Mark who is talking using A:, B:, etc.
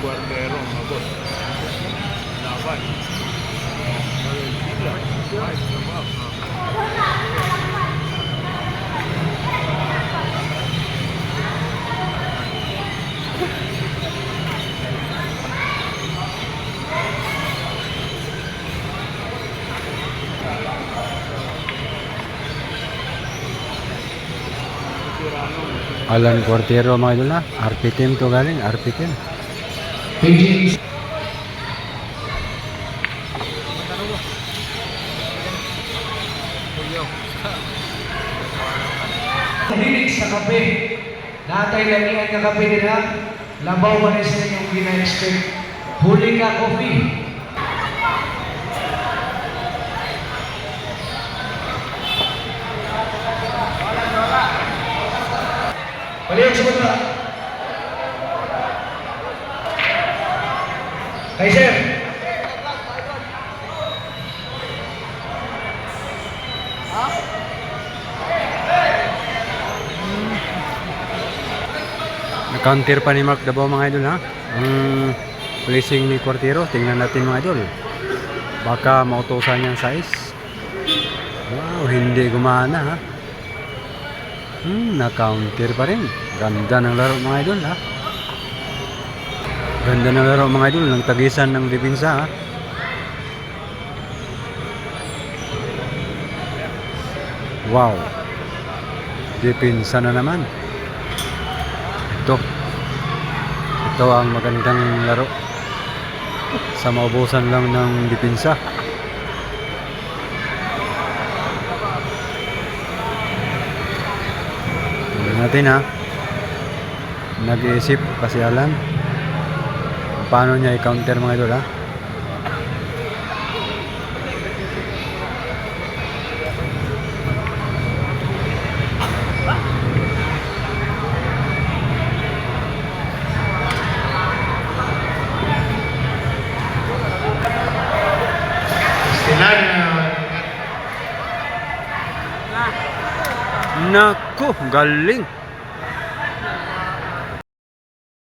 A: Guardero, mga boss. Laban. Valentina. Ba? Tirano.
B: Alan Cortero mga idol na. RP team to galing. RP team.
A: Julio.
C: Hilig sa kape. Natay lamihan nga kape nila. Labaw man na sa inyong gina-expect. Huli ka coffee. Balik sa bata.
B: Na-counter pa ni Mark Dabao mga idol ha. Ang placing ni Cortero. Tingnan natin mga idol. Baka mautosan niyang size. Wow, hindi gumana ha. Hmm, na-counter pa rin. Ganda ng laro mga idol ha. Ganda ng laro mga idol. Ng tagisan ng dipinsa ha. Wow. Dipinsa na naman. Ito. Ito ang magandang laro. Sa maubusan lang ng dipinsa. Tingnan natin ha. Nag-iisip kasi Alan. Paano niya i-counter mga idol ha. Naku, galing.